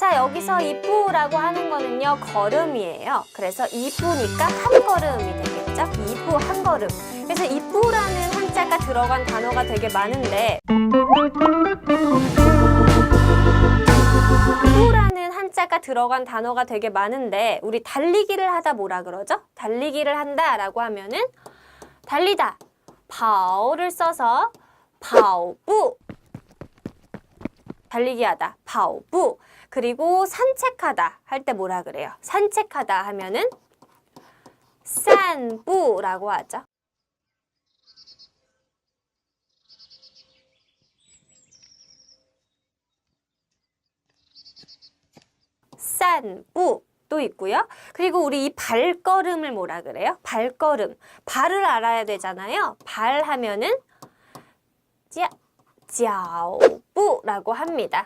여기서 이쁘라고 하는 거는요 걸음이에요. 그래서 이쁘니까 한 걸음이 되겠죠? 이쁘 한 걸음. 그래서 이쁘라는 한자가 들어간 단어가 되게 많은데 이쁘라는 한자가 들어간 단어가 되게 많은데 우리 달리기를 하다 뭐라 그러죠? 달리기를 한다 라고 하면은 달리다. 파오를 써서 파오부 달리기 하다 파오부 그리고 산책하다 할 때 뭐라 그래요? 산책하다 하면은 산부라고 하죠. 산부 또 있고요. 그리고 우리 이 발걸음을 뭐라 그래요? 발걸음. 발을 알아야 되잖아요. 발 하면은 짜짜 오부라고 합니다.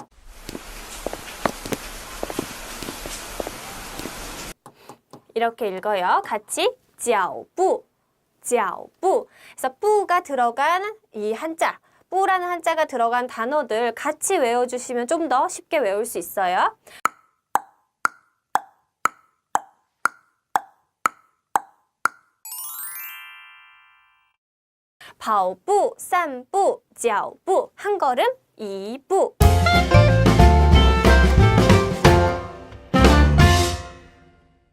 이렇게 읽어요. 같이 짜오부 짜오부. 그래서 뿌가 들어간 이 한자, 뿌라는 한자가 들어간 단어들 같이 외워주시면 좀 더 쉽게 외울 수 있어요. 파오부, 산부, 짜오부, 한 걸음, 이부.